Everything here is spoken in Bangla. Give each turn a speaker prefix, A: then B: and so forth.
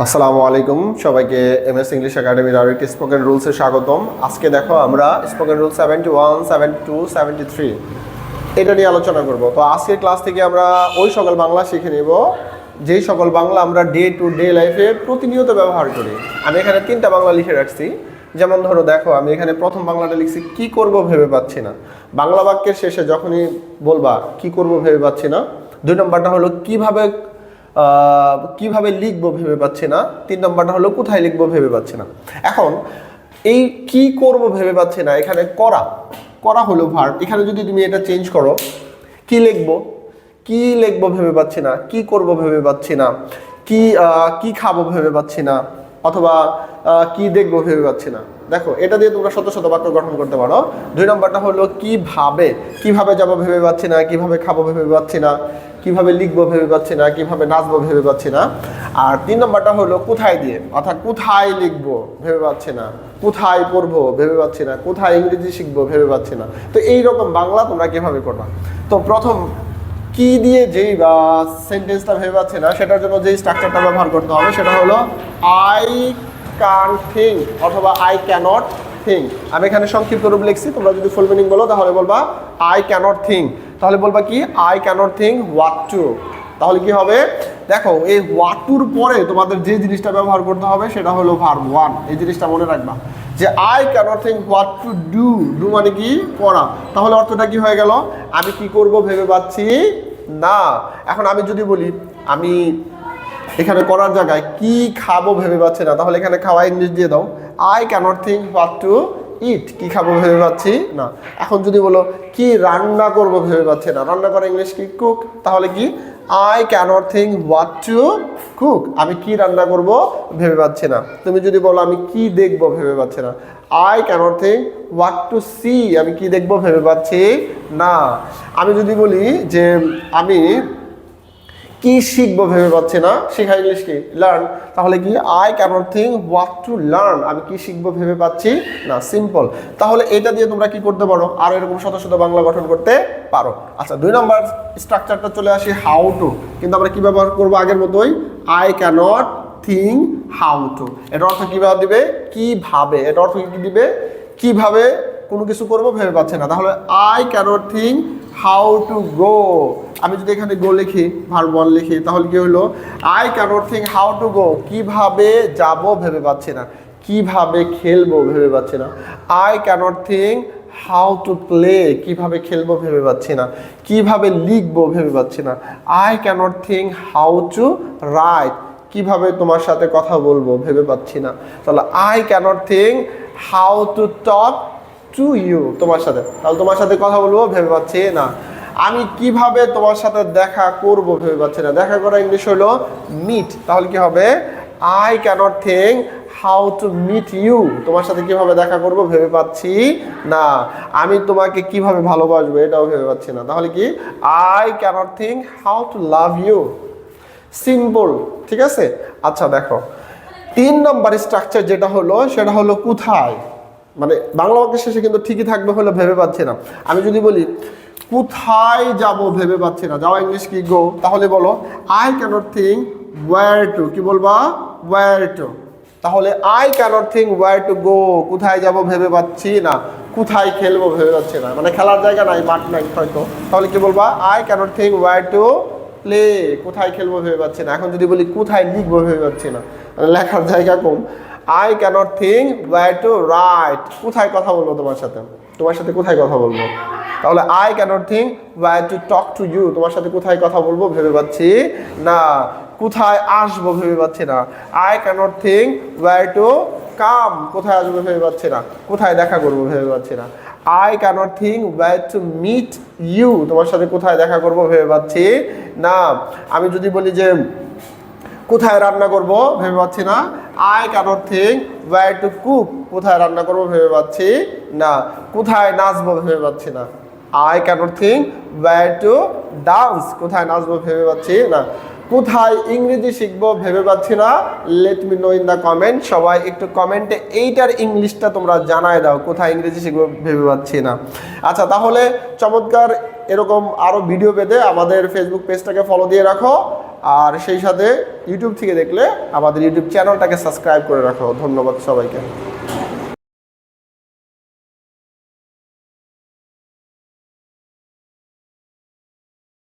A: আসসালামু আলাইকুম। সবাইকে এম এস ইংলিশ একাডেমির আরও একটি স্পোকেন রুলসে স্বাগতম। আজকে দেখো আমরা spoken rule seventy one seventy two seventy three এটা নিয়ে আলোচনা করব। তো আজকের ক্লাস থেকে আমরা ওই সকল বাংলা শিখে নেব। যেই সকল বাংলা আমরা ডে টু ডে লাইফে প্রতিনিয়ত ব্যবহার করি। আমি এখানে তিনটা বাংলা লিখে রাখছি। যেমন ধরো দেখো, আমি এখানে প্রথম বাংলাটা লিখছি, কি করব ভেবে পাচ্ছি না। বাংলা বাক্যের শেষে যখনই বলবা, কি করব ভেবে পাচ্ছি না? দুই নম্বরটা হলো, কীভাবে কীভাবে লিখব ভেবে পাচ্ছি না। তিন নম্বরটা হলো, কোথায় লিখব ভেবে পাচ্ছি না। এখন এই কি করব ভেবে পাচ্ছি না, এখানে করা। করা হলো ভার্ব এখানে যদি তুমি এটা চেঞ্জ করো, কি লিখব? কি লিখব ভেবে পাচ্ছি না? কি করব ভেবে পাচ্ছি না? কি কি খাব ভেবে পাচ্ছি না? অথবা কি দেখব ভেবে পাচ্ছি না। দেখো, এটা দিয়ে তোমরা শত শত বাক্য গঠন করতে পারো। দুই নম্বরটা হলো, কীভাবে? কীভাবে যাব ভেবে পাচ্ছি না, কীভাবে খাব ভেবে পাচ্ছি না, কীভাবে লিখব ভেবে পাচ্ছি না, কীভাবে নাচবো ভেবে পাচ্ছি না। আর তিন নম্বরটা হলো, কোথায় দিয়ে? অর্থাৎ, কোথায় লিখব ভেবে পাচ্ছি না, কোথায় পড়ব ভেবে পাচ্ছি না, কোথায় ইংরেজি শিখব ভেবে পাচ্ছি না। তো এই রকম বাংলা তোমরা কীভাবে করবা তো প্রথম কি দিয়ে যেই, বা সেন্টেন্সটা ভেবে পাচ্ছে না, সেটার জন্য যেই স্ট্রাকচারটা ব্যবহার করতে হবে, সেটা হলো আই কান থিঙ্ক অথবা আই ক্যানট থিঙ্ক আমি এখানে সংক্ষিপ্ত রূপ লিখছি, তোমরা যদি ফুল মিনিং বলো, তাহলে বলবা আই ক্যানট থিঙ্ক তাহলে বলবা কি? I cannot think what to তাহলে কি হবে? দেখো, এই হোয়াট টুর পরে তোমাদের যে জিনিসটা ব্যবহার করতে হবে, সেটা হলো ভার্ব ওয়ান এই জিনিসটা মনে রাখবা। যে I cannot think what to do do মানে কি? করা। তাহলে অর্থটা কি হয়ে গেল? আমি কি করব ভেবে পাচ্ছি না। এখন আমি যদি বলি, আমি এখানে করার জায়গায় কি খাব ভেবে পাচ্ছি না, তাহলে এখানে খাওয়া ইংলিশ দিয়ে দাও। I cannot think what to eat, কি খাব ভেবে পাচ্ছি? না। এখন যদি বলো, কি রান্না করব ভেবে পাচ্ছি না। রান্না করা ইংলিশ কি? কুক তাহলে কি? I can't think what to cook আমি কি রান্না করব ভেবে পাচ্ছি না। তুমি যদি বলো, আমি কি দেখব ভেবে পাচ্ছি না। I can't think what to see আমি কি দেখব ভেবে পাচ্ছি না। আমি যদি বলি যে, আমি কি শিখব ভেবে পাচ্ছি না। শেখা ইংলিশ কি? লার্ন তাহলে কি? I can't think what to learn আমি কি শিখব ভেবে পাচ্ছি না। সিম্পল তাহলে এটা দিয়ে তোমরা কি করতে পারো? আরও এরকম শত শত বাংলা গঠন করতে পারো। আচ্ছা দুই নম্বর স্ট্রাকচারটা চলে আসি হাউ টু কিন্তু আমরা কি ব্যবহার করব আগের মতোই? I can't think how to এটার অর্থ কীভাবে দিবে? কীভাবে? এটা অর্থ কী দিবে? কীভাবে কোনো কিছু করব ভেবে পাচ্ছে না। তাহলে I can't think how to go আমি যদি এখানে গো লিখি ভার বল লিখি, তাহলে কি হলো I can't think how to go কীভাবে যাব ভেবে পাচ্ছি না। কীভাবে খেলব ভেবে পাচ্ছি না। I can't think how to play কীভাবে খেলব ভেবে পাচ্ছি না। কীভাবে লিখব ভেবে পাচ্ছি না। I can't think how to write কীভাবে তোমার সাথে কথা বলব ভেবে পাচ্ছি না। তাহলে I can't think how to talk to you তোমার সাথে। তাহলে তোমার সাথে কথা বলব, ভেবে পাচ্ছি? না। আমি কীভাবে তোমার সাথে দেখা করব ভেবে পাচ্ছি না। দেখা করা ইংলিশ হলো মিট তাহলে কি হবে? I can't think how to meet you তোমার সাথে কীভাবে দেখা করব ভেবে পাচ্ছি না। আমি তোমাকে কীভাবে ভালোবাসবো এটাও ভেবে পাচ্ছি না। তাহলে কি? I can't think how to love you simple ঠিক আছে? আচ্ছা দেখো। তিন নম্বর স্ট্রাকচার যেটা হলো, সেটা হলো কোথায়? মানে বাংলা বাক্যের শেষে কিন্তু ঠিকই থাকবে হলো ভেবে পাচ্ছি না। আমি যদি বলি, কোথায় যাব ভেবে পাচ্ছি না? যাওয়া ইংলিশ কি? গো তাহলে বলো I can't think where to কি বলবা? ওয়ার টু তাহলে I can't think where to go কোথায় যাব ভেবে পাচ্ছি না। কোথায় খেলব ভেবে পাচ্ছি না। মানে খেলার জায়গা নাই, মাঠ নাই হয়তো। তাহলে কি বলবা? I can't think where to play কোথায় খেলব ভেবে পাচ্ছি না। এখন যদি বলি, কোথায় লিখব ভেবে পাচ্ছি না? লেখার জায়গা কম। I can't think where to write কোথায় কথা বলব তোমার সাথে? তোমার সাথে কোথায় কথা বলব? তাহলে I can't think where to talk to you তোমার সাথে কোথায় কথা বলব ভেবে পাচ্ছি না। কোথায় আসব ভেবে পাচ্ছি না। I can't think where to come কোথায় আসব ভেবে পাচ্ছি না। কোথায় দেখা করব ভেবে পাচ্ছি না। I can't think where to meet you তোমার সাথে কোথায় দেখা করব ভেবে পাচ্ছি না। আমি যদি বলি যে, কোথায় রান্না করব ভেবে পাচ্ছি না। I can't think where to cook কোথায় রান্না করব ভেবে পাচ্ছি না। কোথায় নাচবো ভেবে পাচ্ছি না। I can't think where to dance কোথায় নাচবো ভেবে পাচ্ছি না। কোথায় ইংরেজি শিখব ভেবে পাচ্ছি না। Let me know in the comment সবাই একটু কমেন্টে এইটার ইংলিশটা তোমরা জানায় দাও। কোথায় ইংরেজি শিখব ভেবে পাচ্ছি না। আচ্ছা তাহলে চমৎকার এরকম আরও ভিডিও পেতে আমাদের ফেসবুক পেজটাকে ফলো দিয়ে রাখো। আর সেই সাথে ইউটিউব থেকে দেখলে আমাদের ইউটিউব চ্যানেলটাকে সাবস্ক্রাইব করে রাখো। ধন্যবাদ সবাইকে।